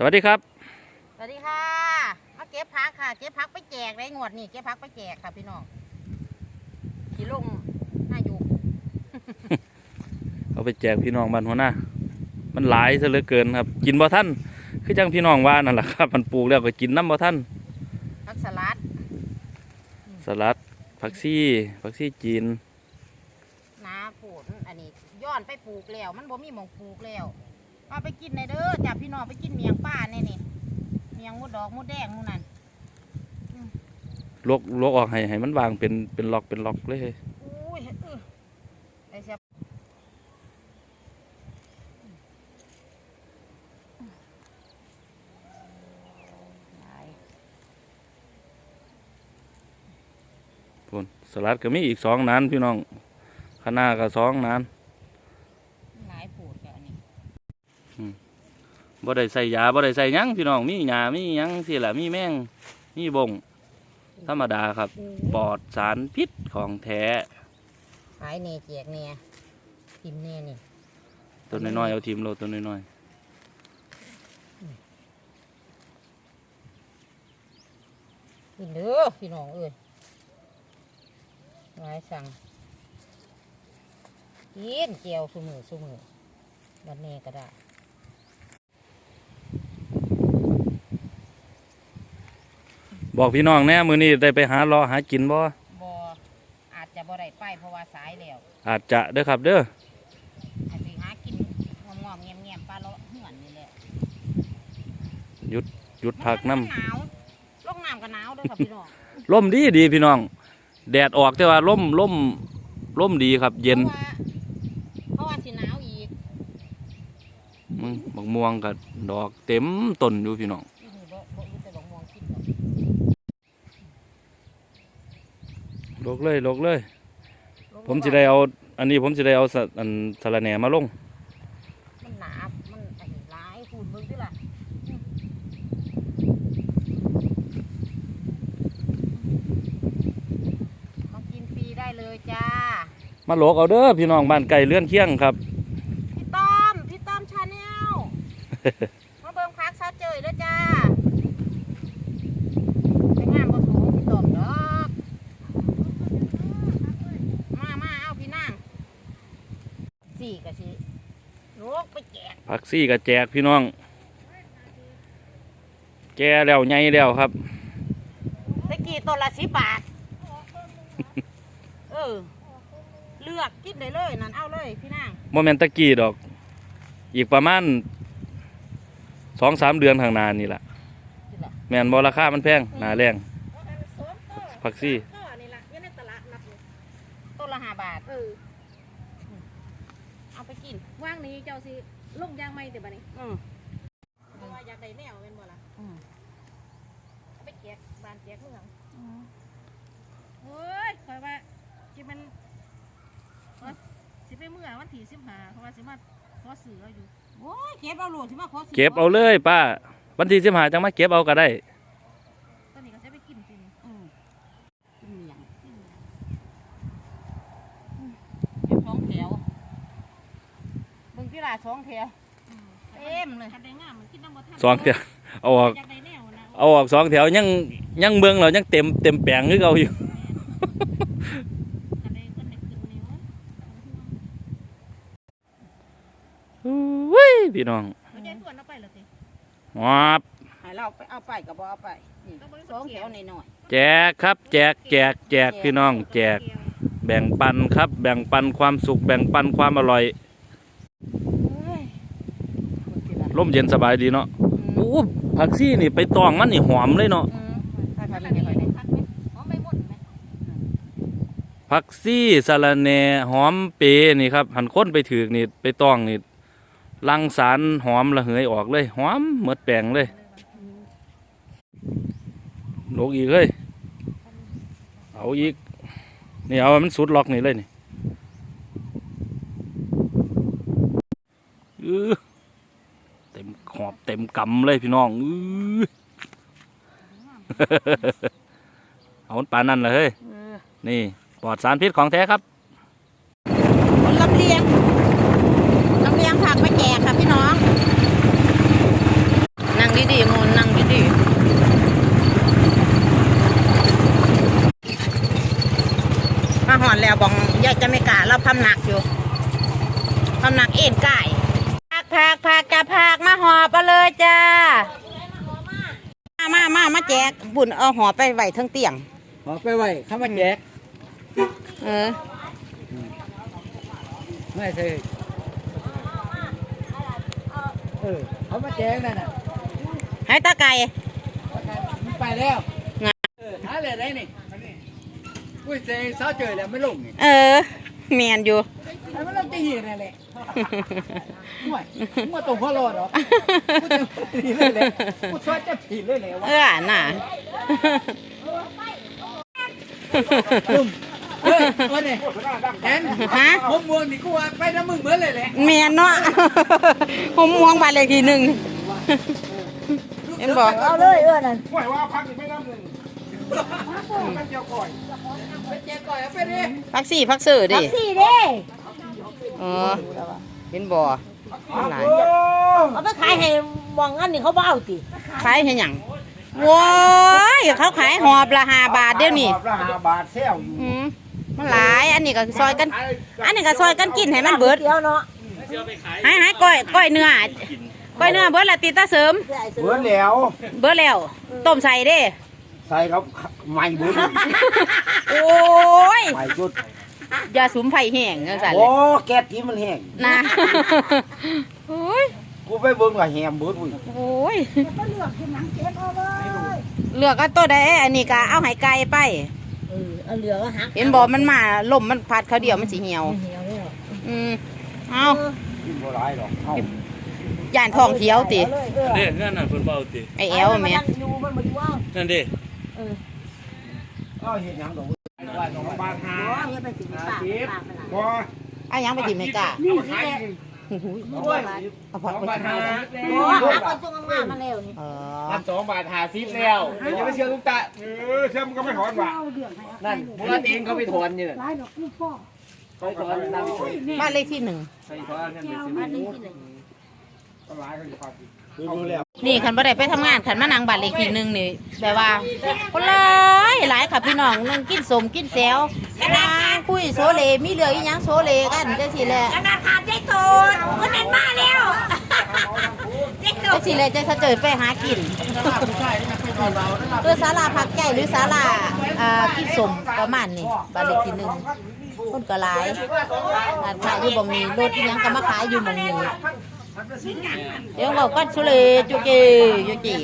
สวัสดีครับ สวัสดีค่ะ มาเก็บพักค่ะ เก็บพักไปแจกได้งวดนี่เก็บพักไปแจกค่ะพี่น้องขี่ลงหน้าอยู่เอาไปแจกพี่น้องบ้านหัวหน้า มันหลายซะเหลือเกินครับ กินบ่ท่านคือจังพี่น้องว่านั่นแหละครับ มันปลูกแล้วก็กินน้ำบ่ท่านพักสลัด สลัดผักซี่ผักซี่จีนนาผลอันนี้ย้อนไปปลูกแล้ว มันบ่มีหมองปลูกแล้ว เอาไปกินในเด้อจับพี่น้องไปกินเมียงป้าแน่นี่เมียงมดดอกมดแดงหมูนั่นลวกลวกออกให้ให้มันวางเป็นเป็นล็อกเป็นล็อกเลยอุ้ยอื้อไอ้เสียบหลายพุ่นสลัดก็มีอีกสองนานพี่น้องข้างหน้าก็สองนาน หลายผูดกับอันนี้ บ่ได้ใส่ยาบ่ได้ใส่หยังพี่น้องมีหญ้ามีหยังสิล่ะมีแมงมีบงธรรมดาครับ ปลอดสารพิษของแท้ขายเนเจียกเนพิมพ์เนนี่ตัวน้อยๆเอาทีมโลตัวน้อยกินเด้อพี่น้องเอ้ยหลายสั่งกินเจียวสุมือสุมือบันเนก็ได้ บอกพี่น้องแน่มื้อนี้ได้ไปหารอหากินบ่บออาจจะบ่ได้ไปเพราะว่าสายแล้วอาจจะเด้อครับเด้ออาจจะหากินงอมๆเงียบๆปลาเลาะเหือนนี่แหละหยุดพักน้มัหนาวลงน้ำก็หนาวเด้วยค่ะพี่น้องำลมดีดีพี่น้อง แดดออกแต่ว่าลมลมลมดีครับ เย็นพราะว่าเพราะว่าสิหนาวอีกมึงบักม่วงกับดอกเต็มต้นอยู่พี่น้อง อีนี่บ่บ่อยู่แต่บ่มองคิดดอก ลกเลยลกเลยลงผมสิได้เอา อันนี้ผมสิได้เอาสะอันสะระแหน่มาลง มันหนาบมันอันนี้หลายฝุ่นเบิ่งดิล่ะมากินฟรีได้เลยจ้า มาโหลกเอาเด้อพี่น้องบ้านไก่เลื่อนเคียงครับ พี่ต้อม พี่ต้อมชาแนล มาเบิ่งพักซาเจยเด้อจ้าไปงานบ่สูงพี่ต้อมดอกมามาเอาพี่นางสี่กะสิลูกไปแจก ผัก ซี่กับแจกพี่น้องแกแล้วใหญ่แล้วครับตะกี้ต้นละสิบบาท เออ เลือกกินได้เลยนั่นเอาเลยพี่นางโมเมนตะกี้ดอก อีกประมาณสองสามเดือนข้างหน้านี่แหละกินละแมนบอราคามันแพงหนาแรงผักซี่พ่อนี่ละยังในตลาดนัดอยู่ต้นละห้าบาท เออ เอาไปกิน ว่างนี้เจ้าสิ ลงยางไม่แต่บัดนี้อืมเพราะว่าอยากได้แนวเป็นบ่ล่ะอืมเอาไปแจกบ้านแจกเมืองเฮ้ยคอยว่าสิเป็นว่าสิไปเมื่อวันที่สิบห้าเพราะว่าสิมาขอซื้อเอาอยู่ โอ้ยเก็บเอาโหลดที่มาขอสิเก็บเอาเลยป้า วันที่สิบหาจังมาเก็บเอาก็ได้ ตอนนี้ก็จะไปกินกิน อืมกินเมียงอืมเก็บสองแถว เบิ่งที่ละสองแถวเต็มเลยคันได้งามมันกินน้ำบ่ทันสองแถวเอาออกอยากได้แนวนะเอาออกสองแถวยังยังเมืองเรายังเต็มเต็มแปลงคือเก่าอยู่คันได้คนได้ขึ้นนี่วะอุ้ยพี่น้องเอาใจส่วนเอาไปเลยสิวับให้เราไปเอาไปกับบ่เอาไปนี่สองแถวหน่อยแจกครับ แจกแจกแจกพี่น้อง แจก แบ่งปันครับ แบ่งปันความสุข แบ่งปันความอร่อย ๆเฮ้ยเบิ่งที่ละ ร่มเย็นสบายดีเนาะอืมโอ้ผักซี่นี่ไปตองมันนี่หอมเลยเนาะอืมถ้าคันทำนี้ยังไงได้เนี่ยพักไหมอ๋อไม่หมดไหมผักซี่สะระแหน่หอมเปรย์นี่ครับหันค้นไปถือกนี่ไปตองนี่ลังสารหอมระเหยออกเลยหอมเหมือดแปลงเลยลกอีกเลยเอาอีกนี่เอาให้มันสุดล็อกนี่เลยนี่ มกำเลยพี่น้องอ้อเอาปลานั่นเลยเฮ้ยนี่ปลอดสารพิษของแท้ครับนลำเลียงลำเลียงผักมาแจกครับพี่น้อง นั่งดีๆมูนนั่งดีๆมาหอนแล้วบองยายจะไม่กล้าเราพำหนักอยู่พำหนักเอ็นไก่ ผักผักกับผักมาหอบเอาเลยจ้า มามามามาแจกบุญเอาหอบไปไว้เทั้งเตียง ขอไปไว้ข้ามาแจกเออ ไม่เคยเออเขามาแจกนั่นน่ะให้ตาไก่มันไปแล้วงะเออหาเลยได้นี่กุ้ยเซเสาเจอแล้วไม่ลงนี่เออเมียนอยู่ไอ้มันลงตีนั่นแหละ ห่วยมึงมาตรงพ่อรอดเหรอกูจะผีเลยแหละกูช่วยจะผีเลยแหละวะเออน่ะลุมเฮ้ยวันนี้แอนฮะผมม่วงนี่กูว่าไปน้ำมึงเหมือนเลยแหละเมียนเนาะผมมองไปเลยทีหนึ่งเห็นบอกเอาเลยเออนั่นห่วยว่าพักอีกไม่น้ำหนึ่งมันเจียวก่อยไปแจกก่อยเอาไปดิพักสี่พักสื่อดิสี่เด้เออ เห็นบ่หลายเอาไปขายให้มองอันนี้เขาบ่เอาติขายให้หยังโว้ยเขาขายหอบละห้าบาทเดี๋ยวนี้ขอบละห้าบาทเซลอยู่อืมมันหลาย อันนี้ก็ซอยกัน อันนี้ก็ซอยกันกินให้มันเบิดเดียวเนาะให้ให้ก้อยก้อยเนื้อก้อยเนื้อเบิดละติดตาเสริม เบื่อแล้ว เบิดแล้วต้มใส่เด้ ใส่ครับไม่เบื่อโอ้ยไม่จุดอ ย่าสุมไฟแห้งจังซั่นเลโอ้ยแก๊สที่มันแห้งนะโอ้ยกูไปเบิ่งว่าแห้งเบิดอุ้ยโอ้ยเลือกเอาตัวใดอันนี้ก็เอาให้ไก่ไป เออเอาเหลือก็หักเห็นบ่มันมาลมมันพัดเขาเดียวมันสิเหี่ยว เหี่ยวเลยอืมเอากินบ่หลายดอกเอ้าย่านท้องเขียวติเอาเลยเออเด้เงื่อนน่ะเพิ่นเบาติไอแอลแม่นอยู่มันบ่อยู่เอานั่นเด้ เอาเฮ็ดหยังดอก สองบาทห้าอ๋ออย่าไปสิปากปากไปล่ะบ่เอาหยังไปกินไม่กล้าเอามาขายกินโอ้โหโอ้ยเอาผักไปกินอ๋อหาคนจงงามมาแล้วนี่เออพันสองบาทหาซิปแล้วอย่าไปเชื่อลูกตาเออเชื่อมนก็ไม่ถอนว่ะนั่นพวกเองเขาไปถอนอยู่นั่นไปถอนตามไปถอนบ้านเลขที่หนึ่งไปถอนกันไปซื้ออันนี้ที่ไหนก็หลายก็สิพากินดูแล้วนี่ขันบ่ได้ไปทำงานขันมานั่งบ้านเลขที่หนึ่งนี่แบบว่าคนหลายหลาย ค่ะพี่น้องนึงกินสมกินแซวนั่งคุยโซเลมีเรื่องอีหยังโซเลกันจังซี่แหละขนาดขาดได้โตนคนนั้นมาแล้วเด็กโตจังซี่แหละจะถ้าเจิดไปหากินคือศาลาพักใจหรือศาลาอ่ากินสมประมาณนี้บ้านเลขที่หนึ่งคนก็หลายร้านขายอยู่บ่มีรถอีหยังก็มาขายอยู่บ่มีเดี๋ยวบอกก็สุเลจุจีจุจี